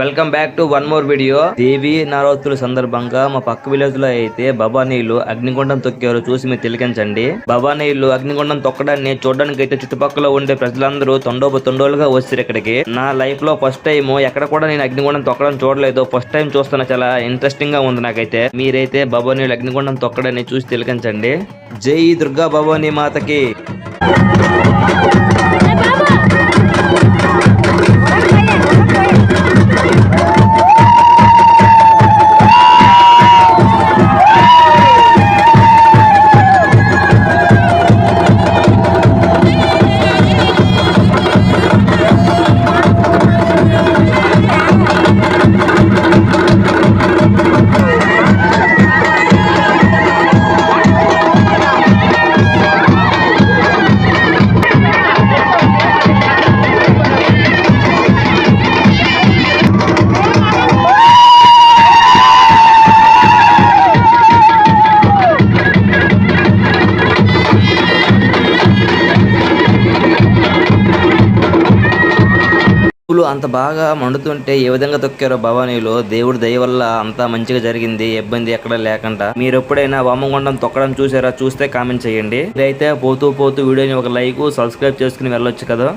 Welcome back to one more video Devi నవరాత్రుల సందర్భంగా మా పక్క విలేజ్లో అయితే భవానీలు అగ్నిగుండం తొక్కారు. చూసి మీరు తిలకించండి. భవానీలు అగ్నిగుండం తొక్కడాన్ని చూడడానికి అయితే చుట్టుపక్కల ఉండే ప్రజలందరూ తొండోపు తొండోలుగా వచ్చారు ఇక్కడికి. నా లైఫ్లో ఫస్ట్ టైం ఎక్కడ కూడా నేను అగ్నిగుండం తొక్కడం చూడలేదు. ఫస్ట్ టైం చూస్తున్నా చాలా ఇంట్రెస్టింగ్గా ఉంది నాకైతే. మీరైతే భవానీలు అగ్నిగుండం తొక్కడాన్ని చూసి తిలకించండి. జై దుర్గా భవానీ మాతకి. పూలు అంత బాగా మండుతుంటే ఏ విధంగా తొక్కారో భవానీలో? దేవుడి దయ వల్ల అంతా మంచిగా జరిగింది ఇబ్బంది ఎక్కడ లేకుండా. మీరు ఎప్పుడైనా వామగుండం తొక్కడం చూసారా? చూస్తే కామెంట్ చేయండి. ఇదైతే పోతూ పోతూ వీడియోని ఒక లైక్ సబ్స్క్రైబ్ చేసుకుని వెళ్ళొచ్చు కదా.